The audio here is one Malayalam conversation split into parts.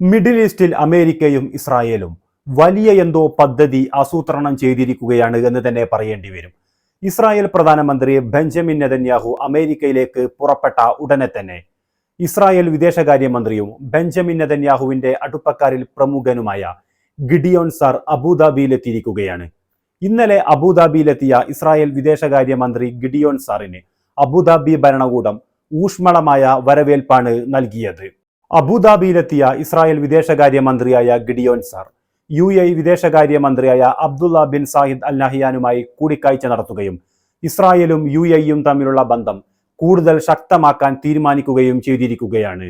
മിഡിൽ ഈസ്റ്റിൽ അമേരിക്കയും ഇസ്രായേലും വലിയ എന്തോ പദ്ധതി ആസൂത്രണം ചെയ്തിരിക്കുകയാണ് എന്ന് തന്നെ പറയേണ്ടി വരും. ഇസ്രായേൽ പ്രധാനമന്ത്രി ബെഞ്ചമിൻ നെതന്യാഹു അമേരിക്കയിലേക്ക് പുറപ്പെട്ട ഉടനെ തന്നെ ഇസ്രായേൽ വിദേശകാര്യമന്ത്രിയും ബെഞ്ചമിൻ നെതന്യാഹുവിന്റെ അടുപ്പക്കാരിൽ പ്രമുഖനുമായ ഗിഡിയോൺ സാർ അബുദാബിയിലെത്തിയിരിക്കുകയാണ്. ഇന്നലെ അബുദാബിയിലെത്തിയ ഇസ്രായേൽ വിദേശകാര്യമന്ത്രി ഗിഡിയോൺ സാറിന് അബുദാബി ഭരണകൂടം ഊഷ്മളമായ വരവേൽപ്പാണ് നൽകിയത്. അബുദാബിയിലെത്തിയ ഇസ്രായേൽ വിദേശകാര്യമന്ത്രിയായ ഗിഡിയോൻ സാർ യു എ വിദേശകാര്യമന്ത്രിയായ അബ്ദുള്ള ബിൻ സാഹിദ് അൽ നഹിയാനുമായി കൂടിക്കാഴ്ച നടത്തുകയും ഇസ്രായേലും യു എയും തമ്മിലുള്ള ബന്ധം കൂടുതൽ ശക്തമാക്കാൻ തീരുമാനിക്കുകയും ചെയ്തിരിക്കുകയാണ്.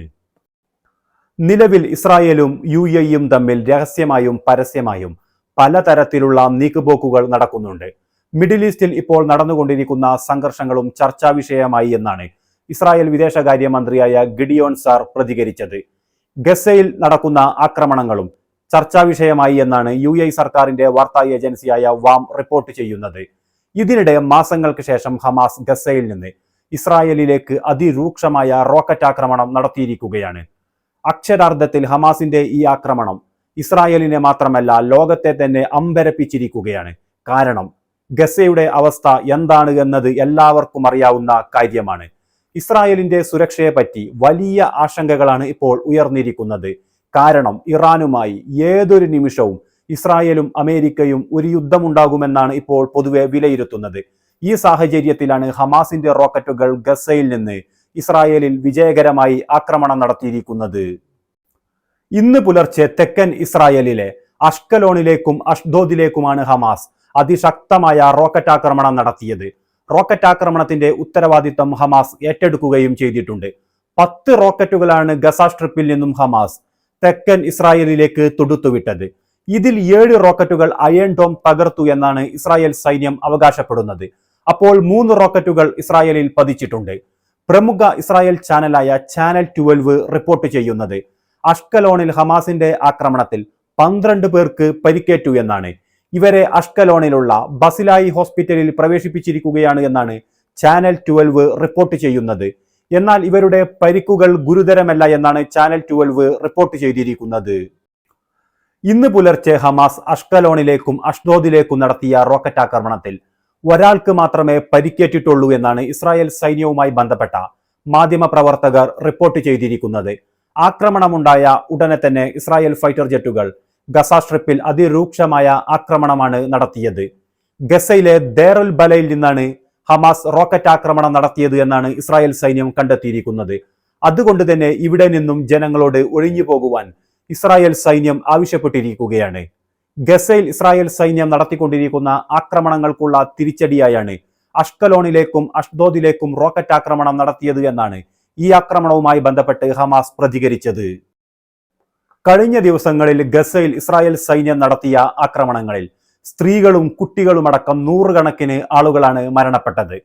നിലവിൽ ഇസ്രായേലും യു എയും തമ്മിൽ രഹസ്യമായും പരസ്യമായും പലതരത്തിലുള്ള നീക്കുപോക്കുകൾ നടക്കുന്നുണ്ട്. മിഡിൽ ഈസ്റ്റിൽ ഇപ്പോൾ നടന്നുകൊണ്ടിരിക്കുന്ന സംഘർഷങ്ങളും ചർച്ചാ വിഷയമായി എന്നാണ് ഇസ്രായേൽ വിദേശകാര്യമന്ത്രിയായ ഗിഡിയോൺ സാർ പ്രതികരിച്ചത്. ഗസയിൽ നടക്കുന്ന ആക്രമണങ്ങളും ചർച്ചാ വിഷയമായി എന്നാണ് യു എ സർക്കാരിന്റെ വാർത്താ ഏജൻസിയായ വാം റിപ്പോർട്ട് ചെയ്യുന്നത്. ഇതിനിടെ മാസങ്ങൾക്ക് ശേഷം ഹമാസ് ഗസയിൽ നിന്ന് ഇസ്രായേലിലേക്ക് അതിരൂക്ഷമായ റോക്കറ്റ് ആക്രമണം നടത്തിയിരിക്കുകയാണ്. അക്ഷരാർത്ഥത്തിൽ ഹമാസിന്റെ ഈ ആക്രമണം ഇസ്രായേലിനെ മാത്രമല്ല ലോകത്തെ തന്നെ അമ്പരപ്പിച്ചിരിക്കുകയാണ്. കാരണം ഗസയുടെ അവസ്ഥ എന്താണ് എന്നത് എല്ലാവർക്കും അറിയാവുന്ന കാര്യമാണ്. ഇസ്രായേലിന്റെ സുരക്ഷയെപ്പറ്റി വലിയ ആശങ്കകളാണ് ഇപ്പോൾ ഉയർന്നിരിക്കുന്നത്. കാരണം ഇറാനുമായി ഏതൊരു നിമിഷവും ഇസ്രായേലും അമേരിക്കയും ഒരു യുദ്ധമുണ്ടാകുമെന്നാണ് ഇപ്പോൾ പൊതുവെ വിലയിരുത്തുന്നത്. ഈ സാഹചര്യത്തിലാണ് ഹമാസിന്റെ റോക്കറ്റുകൾ ഗസയിൽ നിന്ന് ഇസ്രായേലിൽ വിജയകരമായി ആക്രമണം നടത്തിയിരിക്കുന്നത്. ഇന്ന് പുലർച്ചെ തെക്കൻ ഇസ്രായേലിലെ അഷ്കലോണിലേക്കും അഷ്ദോദിലേക്കുമാണ് ഹമാസ് അതിശക്തമായ റോക്കറ്റ് ആക്രമണം നടത്തിയത്. റോക്കറ്റ് ആക്രമണത്തിന്റെ ഉത്തരവാദിത്തം ഹമാസ് ഏറ്റെടുക്കുകയും ചെയ്തിട്ടുണ്ട്. പത്ത് റോക്കറ്റുകളാണ് ഗസ സ്ട്രിപ്പിൽ നിന്നും ഹമാസ് തെക്കൻ ഇസ്രായേലിലേക്ക് തൊടുത്തുവിട്ടത്. ഇതിൽ ഏഴ് റോക്കറ്റുകൾ അയൺ ഡോം തകർത്തു എന്നാണ് ഇസ്രായേൽ സൈന്യം അവകാശപ്പെടുന്നത്. അപ്പോൾ മൂന്ന് റോക്കറ്റുകൾ ഇസ്രായേലിൽ പതിച്ചിട്ടുണ്ട്. പ്രമുഖ ഇസ്രായേൽ ചാനലായ ചാനൽ ട്വൽവ് റിപ്പോർട്ട് ചെയ്യുന്നത് അഷ്കലോണിൽ ഹമാസിന്റെ ആക്രമണത്തിൽ പന്ത്രണ്ട് പേർക്ക് പരിക്കേറ്റു എന്നാണ്. ഇവരെ അഷ്കലോണിലുള്ള ബസിലായി ഹോസ്പിറ്റലിൽ പ്രവേശിപ്പിച്ചിരിക്കുകയാണ് എന്നാണ് ചാനൽ ട്വൽവ് റിപ്പോർട്ട് ചെയ്യുന്നത്. എന്നാൽ ഇവരുടെ പരിക്കുകൾ ഗുരുതരമല്ല എന്നാണ് ചാനൽ ട്വൽവ് റിപ്പോർട്ട് ചെയ്തിരിക്കുന്നത്. ഇന്ന് പുലർച്ചെ ഹമാസ് അഷ്കലോണിലേക്കും അഷ്ദോദിലേക്കും നടത്തിയ റോക്കറ്റ് ആക്രമണത്തിൽ ഒരാൾക്ക് മാത്രമേ പരിക്കേറ്റിട്ടുള്ളൂ എന്നാണ് ഇസ്രായേൽ സൈന്യവുമായി ബന്ധപ്പെട്ട മാധ്യമപ്രവർത്തകർ റിപ്പോർട്ട് ചെയ്തിരിക്കുന്നത്. ആക്രമണമുണ്ടായ ഉടനെ തന്നെ ഇസ്രായേൽ ഫൈറ്റർ ജെറ്റുകൾ ഗസ സ്ട്രിപ്പിൽ അതിരൂക്ഷമായ ആക്രമണമാണ് നടത്തിയത്. ഗസയിലെ ദേറുൽ ബലയിൽ നിന്നാണ് ഹമാസ് റോക്കറ്റ് ആക്രമണം നടത്തിയത് എന്നാണ് ഇസ്രായേൽ സൈന്യം കണ്ടെത്തിയിരിക്കുന്നത്. അതുകൊണ്ട് തന്നെ ഇവിടെ നിന്നും ജനങ്ങളോട് ഒഴിഞ്ഞു പോകുവാൻ ഇസ്രായേൽ സൈന്യം ആവശ്യപ്പെട്ടിരിക്കുകയാണ്. ഗസയിൽ ഇസ്രായേൽ സൈന്യം നടത്തിക്കൊണ്ടിരിക്കുന്ന ആക്രമണങ്ങൾക്കുള്ള തിരിച്ചടിയായാണ് അഷ്കലോണിലേക്കും അഷ്ദോദിലേക്കും റോക്കറ്റ് ആക്രമണം നടത്തിയത് എന്നാണ് ഈ ആക്രമണവുമായി ബന്ധപ്പെട്ട് ഹമാസ് പ്രതികരിച്ചത്. കഴിഞ്ഞ ദിവസങ്ങളിൽ ഗസയിൽ ഇസ്രായേൽ സൈന്യം നടത്തിയ ആക്രമണങ്ങളിൽ സ്ത്രീകളും കുട്ടികളുമടക്കം നൂറുകണക്കിന് ആളുകളാണ് മരണപ്പെട്ടത്.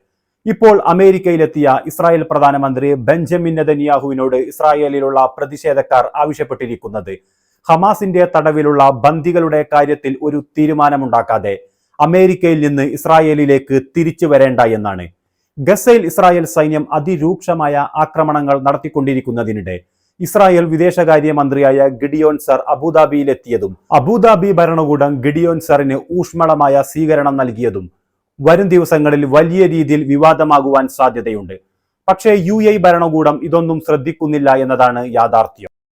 ഇപ്പോൾ അമേരിക്കയിലെത്തിയ ഇസ്രായേൽ പ്രധാനമന്ത്രി ബെഞ്ചമിൻ നെതന്യാഹുവിനോട് ഇസ്രായേലിലുള്ള പ്രതിഷേധക്കാർ ആവശ്യപ്പെട്ടിരിക്കുന്നത് ഹമാസിന്റെ തടവിലുള്ള ബന്ദികളുടെ കാര്യത്തിൽ ഒരു തീരുമാനമുണ്ടാക്കാതെ അമേരിക്കയിൽ നിന്ന് ഇസ്രായേലിലേക്ക് തിരിച്ചു വരേണ്ട എന്നാണ്. ഗസയിൽ ഇസ്രായേൽ സൈന്യം അതിരൂക്ഷമായ ആക്രമണങ്ങൾ നടത്തിക്കൊണ്ടിരിക്കുന്നതിനിടെ ഇസ്രായേൽ വിദേശകാര്യമന്ത്രിയായ ഗിഡിയോൻ സർ അബുദാബിയിലെത്തിയതും അബുദാബി ഭരണകൂടം ഗിഡിയോൻ സറിന് ഊഷ്മളമായ സ്വീകരണം നൽകിയതും വരും ദിവസങ്ങളിൽ വലിയ രീതിയിൽ വിവാദമാകുവാൻ സാധ്യതയുണ്ട്. പക്ഷേ യു ഭരണകൂടം ഇതൊന്നും ശ്രദ്ധിക്കുന്നില്ല എന്നതാണ് യാഥാർത്ഥ്യം.